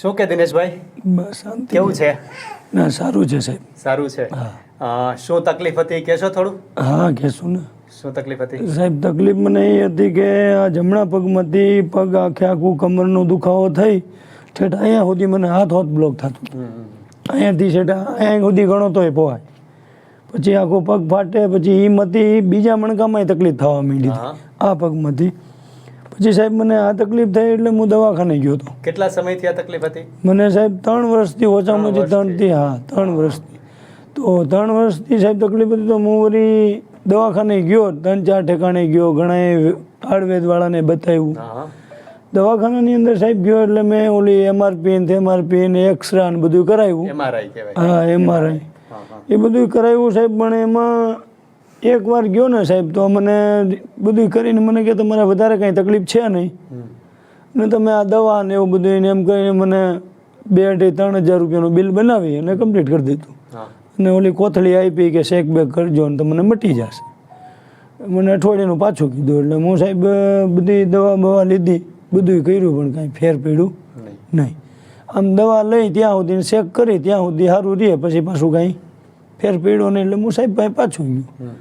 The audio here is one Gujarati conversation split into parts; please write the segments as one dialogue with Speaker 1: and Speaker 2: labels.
Speaker 1: શું કે દિનેશભાઈ?
Speaker 2: બસ શાંતિ.
Speaker 1: કેવું છે?
Speaker 2: ના સારું છે સાહેબ.
Speaker 1: સારું છે.
Speaker 2: હા.
Speaker 1: શું તકલીફ હતી? કહેશો થોડું.
Speaker 2: હા કહેશું ને.
Speaker 1: શું તકલીફ હતી?
Speaker 2: સાહેબ તકલીફ મને એ હતી કે આ જમણા પગમાંથી પગ આખે આખું કમરનો દુખાવો થઈ છેટ અહીંયા સુધી મને હાથ હોત બ્લોક થતું. અહીંયાથી છેટા અહીંયા સુધી ગણો તોય પોવાય પછી આખો પગ ફાટે પછી એ મતી બીજા મણકામાં તકલીફ થવા માંડી. આ પગમાંથી. પછી સાહેબ મને આ તકલીફ થઈ એટલે હું દવાખાને ગયો હતો.
Speaker 1: કેટલા સમયથી આ તકલીફ હતી?
Speaker 2: મને સાહેબ ત્રણ વર્ષથી ઓછામાં ઓછી ત્રણથી હા ત્રણ વર્ષથી. તો ત્રણ વર્ષથી સાહેબ તકલીફ હતી તો હું વળી દવાખાને ગયો ત્રણ ચાર ઠેકાણે ગયો ઘણા આયુર્વેદવાળાને બતાવ્યું. દવાખાનાની અંદર સાહેબ ગયો એટલે મેં ઓલી એમઆરપી ને એમઆરપી ને એક્સરા ને બધું કરાવ્યું. હા એમઆરઆઈ એ બધું કરાવ્યું સાહેબ પણ એમાં એક વાર ગયો ને સાહેબ તો મને બધું કરીને મને કે તમારે વધારે કાંઈ તકલીફ છે નહીં. ને તમે આ દવા ને એવું બધું એને એમ કરીને મને બે અઢી ત્રણ હજાર રૂપિયાનું બિલ બનાવી અને કમ્પ્લીટ કરી દીધું. અને ઓલી કોથળી આપી કે શેક બેક કરજો ને તમને મટી જશે. મને અઠવાડિયાનું પાછું કીધું એટલે હું સાહેબ બધી દવા બવા લીધી બધું કર્યું પણ કાંઈ ફેર પડ્યું
Speaker 1: નહીં.
Speaker 2: આમ દવા લઈ ત્યાં સુધી ચેક શેક કરી ત્યાં સુધી સારું રહે પછી પાછું કાંઈ ફેર પડ્યો નહીં એટલે હું સાહેબ કાંઈ પાછું ગયું.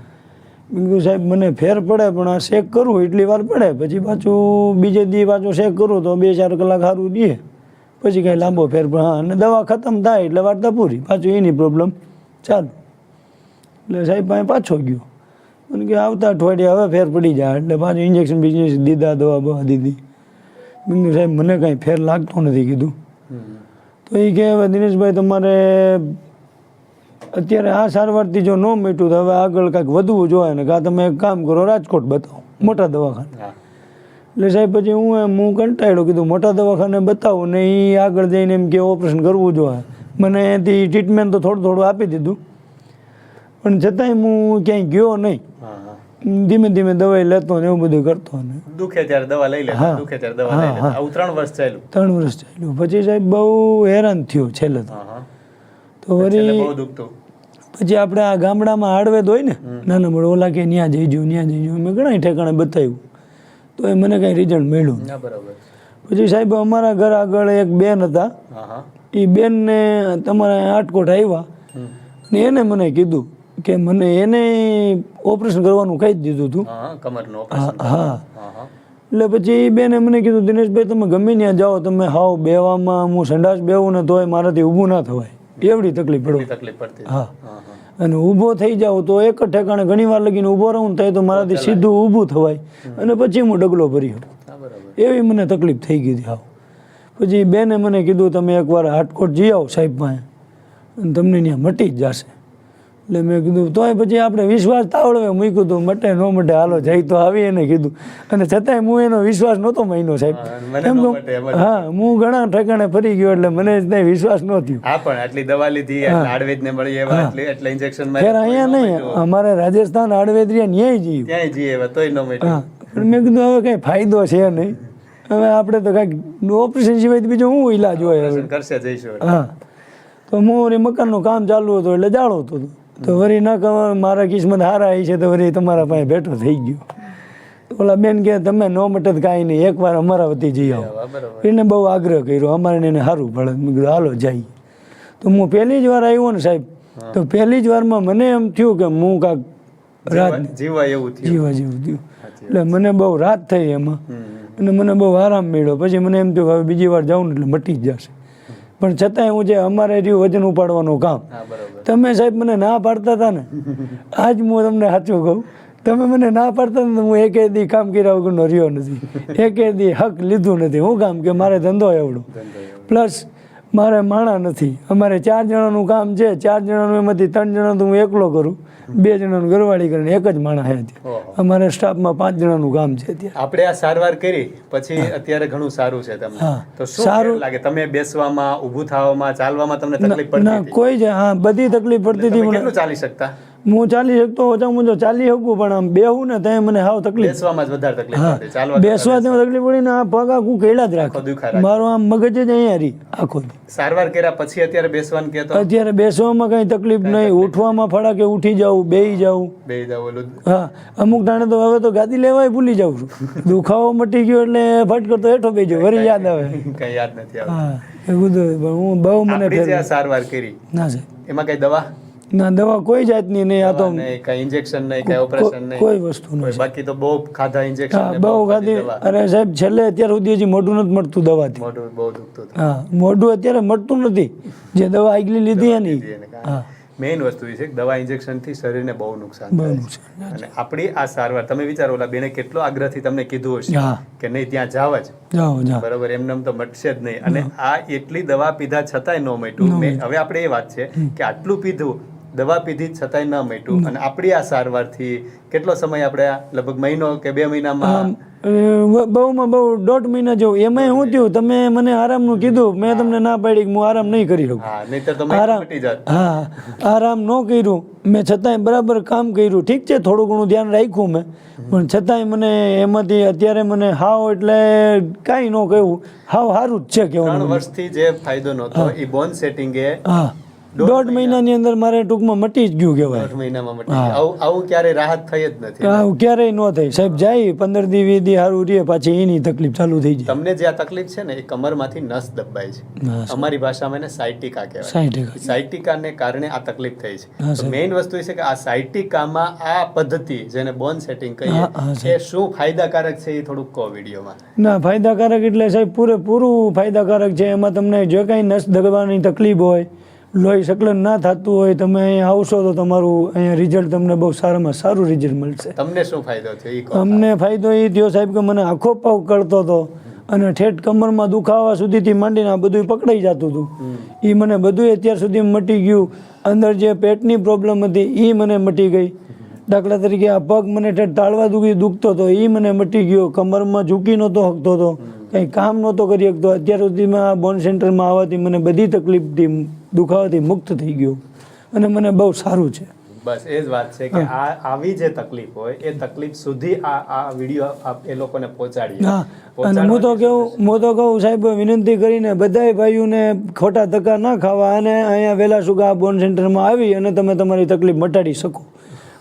Speaker 2: મેં કીધું સાહેબ મને ફેર પડે પણ આ શેક કરું એટલી વાર પડે. પછી પાછું બીજે દી પાછું શેક કરું તો બે ચાર કલાક સારું દે. પછી કાંઈ લાંબો ફેર પણ હા અને દવા ખતમ થાય એટલે વાર્તા પૂરી. પાછું એની પ્રોબ્લેમ ચાલુ. એટલે સાહેબ પાસે પાછો ગયો. મને કે આવતા અઠવાડિયે હવે ફેર પડી જાય. એટલે પાછું ઇન્જેક્શન બિઝનેસ દીધા દવા બવા દીધી. મેં કીધું સાહેબ મને કાંઈ ફેર લાગતો નથી કીધું. તો એ કે હવે દિનેશભાઈ તમારે અત્યારે આ સારવારથી જો ન મેટ્યું તો હવે આગળ કાંઈક વધવું જોઈએ ને કાં તમે એક કામ કરો રાજકોટ બતાવો મોટા દવાખાને. એટલે સાહેબ પછી હું એમ હું કંટાળ્યો કીધું મોટા દવાખાને બતાવું ને એ આગળ જઈને એમ કે ઓપરેશન કરવું જોઈએ. મને એથી ટ્રીટમેન્ટ તો થોડું થોડું આપી દીધું. પણ છતાંય હું ક્યાંય ગયો નહીં. ધીમે ધીમે દવાઈ લેતો ને એવું બધું કરતો ને.
Speaker 1: દુખે ત્યારે દવા લઈ લે
Speaker 2: હા.
Speaker 1: દુખે ત્યારે દવા લઈ લે. આવું ત્રણ વર્ષ ચાલ્યું.
Speaker 2: ત્રણ વર્ષ ચાલ્યું. પછી સાહેબ બહુ હેરાન થયો છેલ્લે તો. તો
Speaker 1: વરી
Speaker 2: વળી
Speaker 1: બહુ દુખતું
Speaker 2: પછી આપણે આ ગામડામાં આડવેદ હોય ને નાના મળે ઓલા કે ત્યાં જઈજો ત્યાં જઈજો મેં ઘણા ઠેકાણે બતાવ્યું. તો એ મને કાંઈ રિઝલ્ટ મળ્યું
Speaker 1: બરાબર.
Speaker 2: પછી સાહેબ અમારા ઘર આગળ એક બેન હતા. એ બેનને તમારા આટકોટ આવ્યા. અને એને મને કીધું કે મને એને ઓપરેશન કરવાનું કહી જ દીધું હતું
Speaker 1: હા
Speaker 2: એટલે પછી એ બેને મને કીધું દિનેશભાઈ તમે ગમે ત્યાં જાઓ તમે હાવ બેવામાં હું સંડાસ બેવું ને તોય મારાથી ઊભું ના થવાય. એવડી તકલીફ પડો.
Speaker 1: તકલીફ પડતી
Speaker 2: હા. અને ઊભો થઈ જાવ તો એક જ ઠેકાણે ઘણી વાર લગીને ઊભો રહું થાય તો મારાથી સીધું ઊભું થવાય. અને પછી હું ડગલો ભર્યો એવી મને તકલીફ થઈ ગઈ હતી હાવ. પછી બેને મને કીધું તમે એકવાર હાટકોટ જઈ આવો સાહેબ પાસે. અને તમને ત્યાં મટી જ જશે. એટલે મેં કીધું તોય પછી આપણે વિશ્વાસ તાવડવે. મૂક્યું હતું મટે ન મટે હાલો જઈ તો આવી એને કીધું. અને છતાંય હું એનો વિશ્વાસ નહોતો મહિનો સાહેબ.
Speaker 1: હા,
Speaker 2: એમ. હા હું ઘણા ઠેકાણે ફરી ગયો એટલે મને જ વિશ્વાસ ન થયો.
Speaker 1: હા પણ આટલી દવા લીધી આડવેદ ને મળી એવા એટલે ઇન્જેક્શન
Speaker 2: ખેર અહીંયા નહીં અમારે રાજસ્થાન આડવેદરિયા ન્યાય જઈએ
Speaker 1: ત્યાંય જઈએ એવા તોય ન મટે
Speaker 2: હા પણ મેં કીધું હવે કઈ ફાયદો છે નહીં. હવે આપણે તો કાંઈક ઓપરેશન સિવાય બીજો હું ઈલાજ હોય?
Speaker 1: કરશે જઈશું.
Speaker 2: હા. તો હું વળી મકાનનું કામ ચાલુ હતું એટલે જાણો હતો તો વળી ન કહો મારા કિસ્મત હારા આવી છે તો વરી તમારા પાસે બેઠો થઈ ગયો. ઓલા બેન કે તમે ન મટત કાંઈ નહીં એકવાર અમારા વતી જઈ આવો. એને બહુ આગ્રહ કર્યો અમારે એને સારું પડે. મેં કીધું હાલો જઈએ. તો હું પહેલી જ વાર આવ્યો ને સાહેબ તો પહેલી જ વારમાં મને એમ થયું કે હું કાંક રાત
Speaker 1: જીવા- એવું થયું.
Speaker 2: જીવા જેવું થયું. એટલે મને બહુ રાત થઈ એમાં. અને મને બહુ આરામ મળ્યો. પછી મને એમ થયું કે હવે બીજી વાર જાઉં ને એટલે મટી જ જશે. પણ છતાંય હું જે અમારે રહ્યું વજન ઉપાડવાનું કામ. તમે સાહેબ મને ના પાડતા હતા ને? આજ હું તમને સાચું કહું તમે મને ના પાડતા ને હું એકે દી કામ કર્યા વગરનો રહ્યો નથી. એકે દી હક લીધું નથી. હું કામ કે મારે ધંધો એવડો. પ્લસ મારે માણા નથી. અમારે ચાર જણાનું કામ છે. ચાર જણાનું એમાંથી ત્રણ જણા તો હું એકલો કરું. બે જણાનું ઘરવાળી કરીને એક જ માણા અત્યારે અમારે સ્ટાફમાં પાંચ જણાનું કામ છે ત્યાં.
Speaker 1: આપણે આ સારવાર કરી પછી અત્યારે ઘણું સારું છે તમને. તો સારું. લાગે? તમે બેસવામાં ઊભું થવામાં ચાલવામાં તમને તકલીફ પડતી
Speaker 2: ના કોઈ જ હા બધી તકલીફ પડતી હતી
Speaker 1: કેટલું ચાલી શકતા?
Speaker 2: હું ચાલી શકતો ઓછામાં ઓછો ચાલી શકું પણ આમ બેહું ને ત્યાં મને હાવ તકલીફ.
Speaker 1: બેસવામાં જ વધારે તકલીફ ચાલવા
Speaker 2: બેસવા ત્યાં તકલીફ પડી ને આ પગ આખું કેળા જ રાખો. મારો આમ મગજ જ અહીંયા રહી આખો
Speaker 1: સારવાર કર્યા પછી અત્યારે બેસવાનું કહેતો
Speaker 2: અત્યારે બેસવામાં કઈ તકલીફ નહીં ઉઠવામાં ફડાકે ઉઠી જાઉં બેહી જાઉં.
Speaker 1: બે જાઉં ઓલું
Speaker 2: હા અમુક ટાણે તો હવે તો ગાદી લેવાય ભૂલી જાઉં છું. દુખાવો મટી ગયો એટલે ફટ કરતો હેઠો બેજો વરી યાદ આવે.
Speaker 1: કઈ યાદ નથી આવતું.
Speaker 2: હા એવું બધું હું બહુ મને
Speaker 1: સારવાર કરી.
Speaker 2: ના સાહેબ.
Speaker 1: એમાં કઈ દવા?
Speaker 2: ના દવા કોઈ જાતની નહીં આ તો
Speaker 1: કઈ ઇન્જેક્શન નહીં કઈ ઓપરેશન નહીં.
Speaker 2: કોઈ વસ્તુ નહીં.
Speaker 1: બાકી તો બહુ ખાધા ઇન્જેક્શન
Speaker 2: બહુ ખાધી. અરે સાહેબ છેલ્લે અત્યાર સુધી હજી મોઢું નથી મળતું દવાથી.
Speaker 1: મોઢું બહુ દુખતું
Speaker 2: હા મોઢું અત્યારે મળતું નથી. જે દવા આગલી લીધી એની. હા.
Speaker 1: મેઇન વસ્તુ એ છે કે દવા ઇન્જેક્શનથી શરીરને બહુ નુકસાન થાય છે. અને આપણી આ સારવાર તમે વિચારો ઓલા બેને કેટલો આગ્રહથી તમને કીધું હશે કે નહીં ત્યાં જાવ જ. બરોબર એમને એમ તો મટશે જ નહીં. અને આ એટલી દવા પીધા છતાંય ન મટ્યું મેં- હવે આપણે એ વાત છે કે આટલું પીધું દવા પીધી છતાંય ન મેટ્યું અને આપણી આ સારવારથી કેટલો સમય આપણે આ લગભગ મહિનો કે બે મહિનામાં
Speaker 2: બહુમાં બહુ દોઢ મહિના જેવું. એમાંય હું થયું તમે મને આરામનું કીધું. મેં તમને ના પાડી કે હું આરામ નહીં કરી શકું. આરામ હા આરામ ન કર્યું. મેં છતાંય બરાબર કામ કર્યું. ઠીક છે થોડું ઘણું ધ્યાન રાખ્યું મેં. પણ છતાંય મને એમાંથી અત્યારે મને હાવ એટલે કાંઈ ન કહ્યું. હાવ સારું જ છે કહેવાનું.
Speaker 1: વર્ષથી જે ફાયદો નહોતો એ બોન સેટિંગ
Speaker 2: હા. દોઢ મહિનાની અંદર મારે ટૂંકમાં મટી જ ગયું કહેવાય.
Speaker 1: દોઢ મહિનામાં મટી આવું આવું ક્યારે રાહત થઈ જ નથી.
Speaker 2: આવું ક્યારેય ન થાય. સાહેબ જાય પંદર દી વી દી સારું રહે પાછી એની તકલીફ ચાલુ થઈ જાય.
Speaker 1: તમને જે આ તકલીફ છે ને એ કમરમાંથી નસ દબાય છે. અમારી ભાષામાં એને સાયટિકા કહેવાય.
Speaker 2: સાયટિકા.
Speaker 1: સાયટિકાને કારણે આ તકલીફ થઈ છે. મેઇન વસ્તુ એ છે કે આ સાયટિકામાં આ પદ્ધતિ જેને બોન સેટિંગ કહીએ એ શું ફાયદાકારક છે એ થોડુંક કહો વિડીયોમાં.
Speaker 2: ના ફાયદાકારક એટલે સાહેબ પૂરેપૂરું ફાયદાકારક છે. એમાં તમને જે કાંઈ નસ દબાવવાની તકલીફ હોય લોહી સંકલન ના થતું હોય તમે અહીંયા આવશો તો તમારું અહીંયા રિઝલ્ટ તમને બહુ સારામાં સારું રિઝલ્ટ મળશે.
Speaker 1: તમને શું ફાયદો થયો?
Speaker 2: અમને ફાયદો એ થયો સાહેબ કે મને આખો પાવ કરતો હતો અને ઠેઠ કમરમાં દુખાવા સુધીથી માંડીને આ બધું પકડાઈ જતું હતું. એ મને બધું અત્યાર સુધી મટી ગયું. અંદર જે પેટની પ્રોબ્લેમ હતી એ મને મટી ગઈ. દાખલા તરીકે આ પગ મને ઠેઠ તાળવા દુખી દુખતો હતો એ મને મટી ગયો. કમરમાં ઝૂકી નહોતો શકતો હતો કંઈ કામ નહોતો કરી શકતો. અત્યાર સુધીમાં આ બોન સેન્ટરમાં આવવાથી મને બધી તકલીફથી દુખાવાથી મુક્ત થઈ ગયો. અને મને બહુ સારું છે.
Speaker 1: બસ એ જ વાત છે કે આ આવી જે તકલીફ હોય એ તકલીફ સુધી આ આ વીડિયો એ લોકોને પહોંચાડીએ.
Speaker 2: હા. અને હું તો કેવું હું તો કહું સાહેબ વિનંતી કરીને બધાય ભાઈઓને ખોટા ધક્કા ના ખાવા અને અહીંયા વેલા સુગા બોન સેન્ટરમાં આવી અને તમે તમારી તકલીફ મટાડી શકો.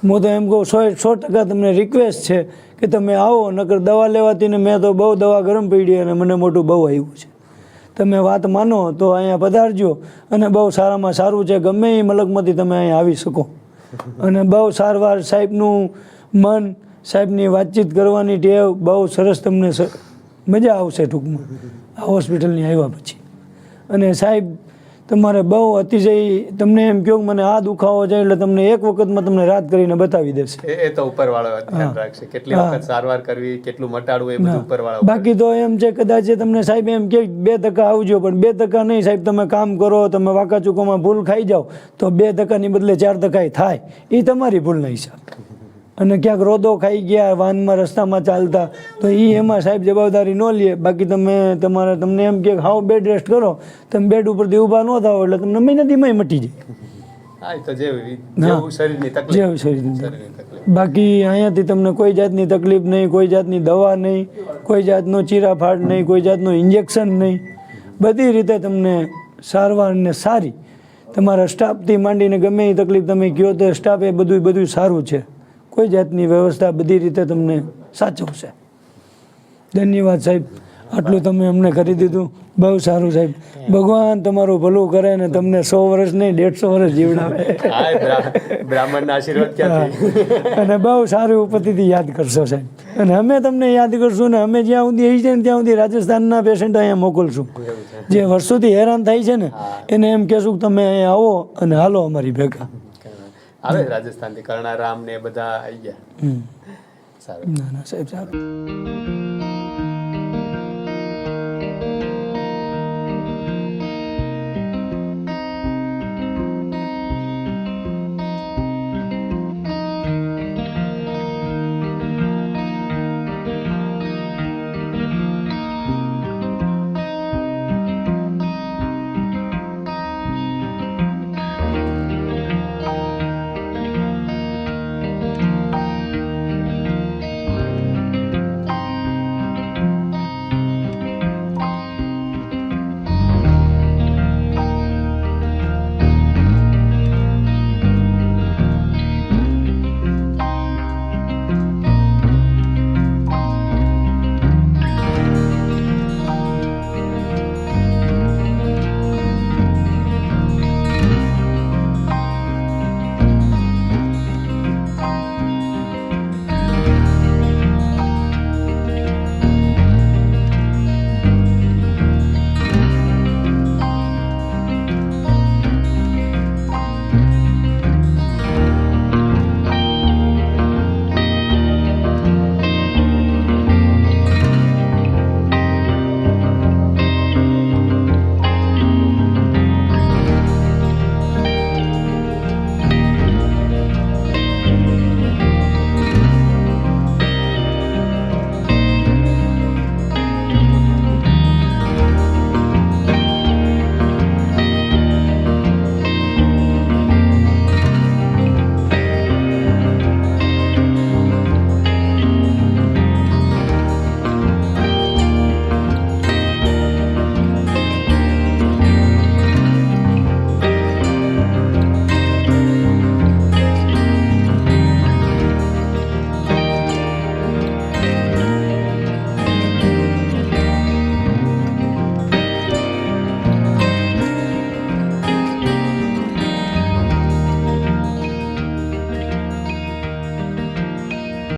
Speaker 2: હું તો એમ કહું સો સો ટકા તમને રિક્વેસ્ટ છે કે તમે આવો નકર દવા લેવાથી ને મેં તો બહુ દવા ગરમ પડી અને મને મોટું બહુ આવ્યું છે. તમે વાત માનો તો અહીંયા પધારજો. અને બહુ સારામાં સારું છે. ગમે એ મલકમાંથી તમે અહીંયા આવી શકો. અને બહુ સારવાર સાહેબનું મન, સાહેબની વાતચીત કરવાની ટેવ બહુ સરસ તમને મજા આવશે ટૂંકમાં. આ હોસ્પિટલની આવ્યા પછી. અને સાહેબ તમારે બહુ અતિશય તમને એમ કહો મને આ દુખાવો છે એટલે તમને એક વખતમાં તમને રાત કરીને બતાવી દેશે.
Speaker 1: એ તો ઉપરવાળો ધ્યાન રાખશે. કેટલી વખત સારવાર કરવી કેટલું મટાડવું એ બધું ઉપરવાળો
Speaker 2: બાકી તો એમ છે કદાચ તમને સાહેબ એમ કે બે ટકા આવજો પણ બે ટકા નહીં સાહેબ તમે કામ કરો તમે વાંકા ચૂકોમાં ભૂલ ખાઈ જાઓ તો બે ટકાની બદલે ચાર ટકા થાય. એ તમારી ભૂલના હિસાબ. અને ક્યાંક રોદો ખાઈ ગયા વાનમાં રસ્તામાં ચાલતા તો એ એમાં સાહેબ જવાબદારી ન લે. બાકી તમે તમારે તમને એમ કે હાવ બેડ રેસ્ટ કરો તમે બેડ ઉપરથી ઊભા ન થાવ એટલે તમને મહિનાથીમાં મટી જાય. બાકી અહીંયાથી તમને કોઈ જાતની તકલીફ નહીં કોઈ જાતની દવા નહીં કોઈ જાતનો ચીરાફાડ નહીં કોઈ જાતનું ઇન્જેક્શન નહીં. બધી રીતે તમને સારવાર ને સારી. તમારા સ્ટાફથી માંડીને ગમે એ તકલીફ તમે કહો તો સ્ટાફ એ બધું બધું સારું છે. કોઈ જાતની વ્યવસ્થા બધી રીતે તમને સાચવશે ધન્યવાદ સાહેબ. આટલું તમે અમને કરી દીધું. બહુ સારું સાહેબ. ભગવાન તમારું ભલું કરે ને તમને સો વર્ષ નહીં દેઢસો વર્ષ જીવડાવે.
Speaker 1: બ્રાહ્મણના આશીર્વાદ
Speaker 2: અને બહુ સારી ઉપતિથી યાદ કરશો સાહેબ. અને અમે તમને યાદ કરશું ને અમે જ્યાં સુધી આવી છે ને ત્યાં સુધી રાજસ્થાનના પેશન્ટ અહીંયા મોકલશું. જે વર્ષોથી હેરાન થાય છે ને એને એમ કહેશું કે તમે અહીંયા આવો અને હાલો અમારી ભેગા.
Speaker 1: આવે રાજસ્થાનથી કર્ણારામ ને બધા આવી ગયા. સારું.
Speaker 2: ના ના સાહેબ સારું.